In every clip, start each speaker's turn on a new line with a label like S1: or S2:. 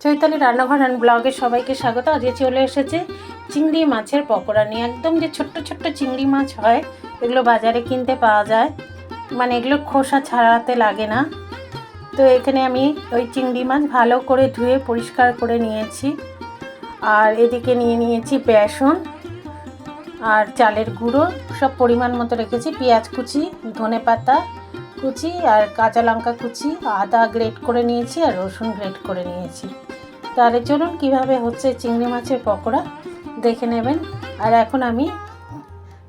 S1: চৈতালি রান্নাঘর অ্যান্ড ব্লগে সবাইকে স্বাগত। আজকে চলে এসেছে চিংড়ি মাছের পকোড়া নিয়ে। একদম যে ছোট্ট ছোট্ট চিংড়ি মাছ হয়, এগুলো বাজারে কিনতে পাওয়া যায়। মানে এগুলো খোসা ছাড়াতে লাগে না। তো এখানে আমি ওই চিংড়ি মাছ ভালো করে ধুয়ে পরিষ্কার করে নিয়েছি। আর এদিকে নিয়ে নিয়েছি বেসন আর চালের গুঁড়ো। সব পরিমাণ মতো রেখেছি। পেঁয়াজ কুচি ধনে পাতা কুচি আর কাঁচা লঙ্কা কুচি, আদা গ্রেট করে নিয়েছি আর রসুন গ্রেট করে নিয়েছি। তাহলে চলুন কীভাবে হচ্ছে চিংড়ি মাছের পকোড়া দেখে নেবেন। আর এখন আমি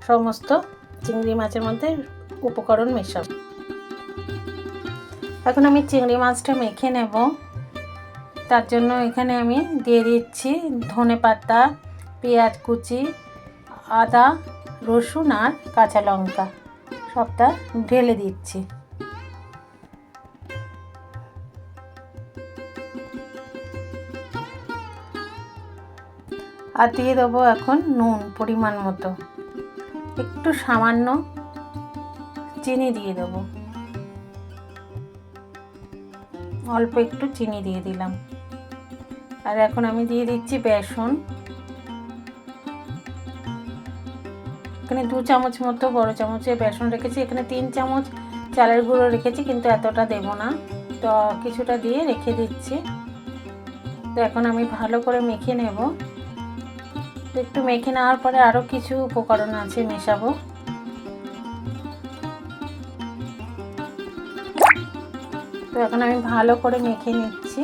S1: সমস্ত চিংড়ি মাছের মধ্যে উপকরণ মেশাব। এখন আমি চিংড়ি মাছটা মেখে নেব। তার জন্য এখানে আমি দিয়ে দিচ্ছি ধনে পাতা, পেঁয়াজ কুচি, আদা, রসুন আর কাঁচা লঙ্কা। সবটা ঢেলে দিচ্ছি। আর দিয়ে দেবো এখন নুন পরিমাণ মতো। একটু সামান্য চিনি দিয়ে দেবো। অল্প একটু চিনি দিয়ে দিলাম। আর এখন আমি দিয়ে দিচ্ছি বেসন। এখানে দু চামচ মতো, বড় চামচে বেসন রেখেছি। এখানে তিন চামচ চালের গুঁড়ো রেখেছি, কিন্তু এতটা দেব না। তো কিছুটা দিয়ে রেখে দিচ্ছি। তো এখন আমি ভালো করে মেখে নেব। একটু মেখে নেওয়ার পরে আরও কিছু উপকরণ আছে মেশাবো। তো এখন আমি ভালো করে মেখে নিচ্ছি।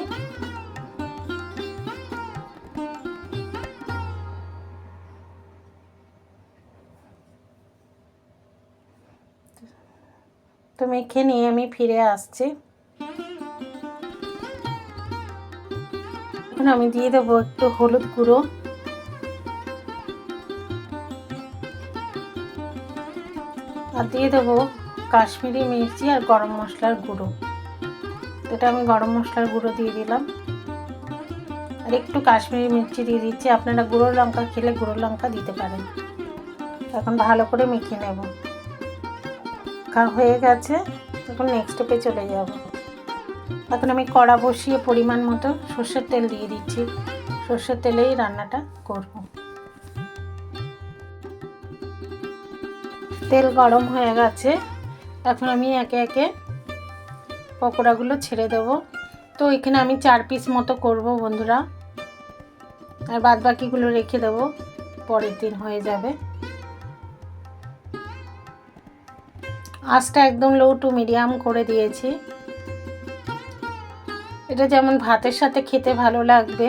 S1: তো মেখে নিয়ে আমি ফিরে আসছি। এখন আমি দিয়ে দেবো একটু হলুদ গুঁড়ো। আর দিয়ে দেবো কাশ্মীরি মির্চি আর গরম মশলার গুঁড়ো। এটা আমি গরম মশলার গুঁড়ো দিয়ে দিলাম। আর একটু কাশ্মীরি মির্চি দিয়ে দিচ্ছি। আপনারা গুঁড়ো লঙ্কা খেলে গুঁড়ো লঙ্কা দিতে পারেন। এখন ভালো করে মেখে নেব। হয়ে গেছে। এখন নেক্সট স্টেপে চলে যাব। এখন আমি কড়া বসিয়ে পরিমাণ মতো সর্ষের তেল দিয়ে দিচ্ছি। সর্ষের তেলেই রান্নাটা করব। তেল গরম হয়ে গেছে। এখন আমি একে একে পকোড়াগুলো ছেড়ে দেবো। তো এখানে আমি চার পিস মতো করব বন্ধুরা। আর বাদ বাকিগুলো রেখে দেবো। পরের দিন হয়ে যাবে। আঁচটা একদম লো টু মিডিয়াম করে দিয়েছি। এটা যেমন ভাতের সাথে খেতে ভালো লাগবে,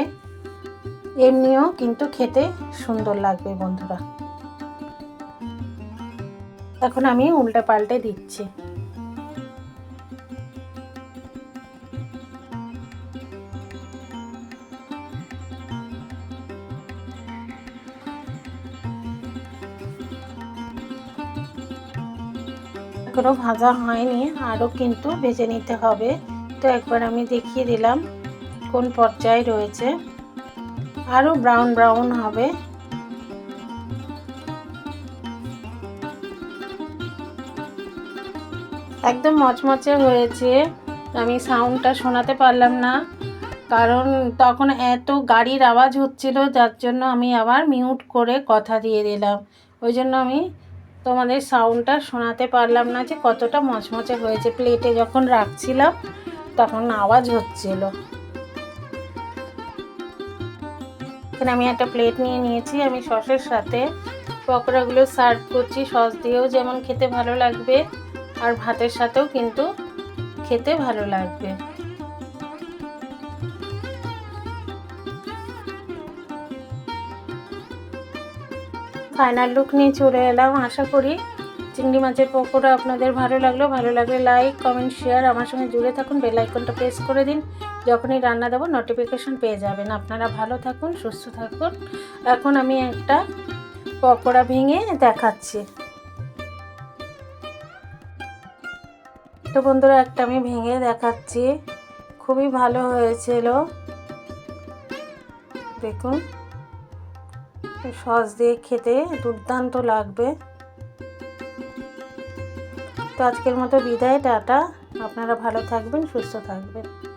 S1: এমনিও কিন্তু খেতে সুন্দর লাগবে বন্ধুরা। এখন আমি উল্টে পাল্টে দিচ্ছি। এখনও ভাজা হয়নি, আরও কিন্তু ভেজে নিতে হবে। তো একবার আমি দেখিয়ে দিলাম কোন পর্যায়ে রয়েছে। আরও ব্রাউন ব্রাউন হবে। একদম মচমচে হয়েছে। আমি সাউন্ডটা শোনাতে পারলাম না। কারণ তখন এত গাড়ির আওয়াজ হচ্ছিল, যার জন্য আমি আবার মিউট করে কথা দিয়ে দিলাম। ওই জন্য আমি তোমাদের সাউন্ডটা শোনাতে পারলাম না যে কতটা মচমচে হয়েছে। প্লেটে যখন রাখছিলাম, তখন আওয়াজ হচ্ছিল। এখানে আমি একটা প্লেট নিয়ে নিয়েছি। আমি সসের সাথে পকোড়াগুলো সার্ভ করছি। সস দিয়েও যেমন খেতে ভালো লাগবে। আর ভাতের সাথেও কিন্তু খেতে ভালো লাগবে। ফাইনাল লুক নিয়ে চলে এলাম। আশা করি চিংড়ি মাছের পকোড়া আপনাদের ভালো লাগল। ভালো লাগলে লাইক কমেন্ট শেয়ার আমার সঙ্গে জুড়ে থাকুন। বেল আইকনটা প্রেস করে দিন। যখনই রান্না দেবো নোটিফিকেশন পেয়ে যাবেন। আপনারা ভালো থাকুন, সুস্থ থাকুন। এখন আমি একটা পকোড়া ভেঙে দেখাচ্ছি। তো বন্ধুরা, একটা আমি ভেঙে দেখাচ্ছি। খুবই ভালো হয়েছিল। দেখুন, সস দিয়ে খেতে দুর্দান্ত লাগবে। তো আজকের মতো বিদায়, টাটা। আপনারা ভালো থাকবেন, সুস্থ থাকবেন।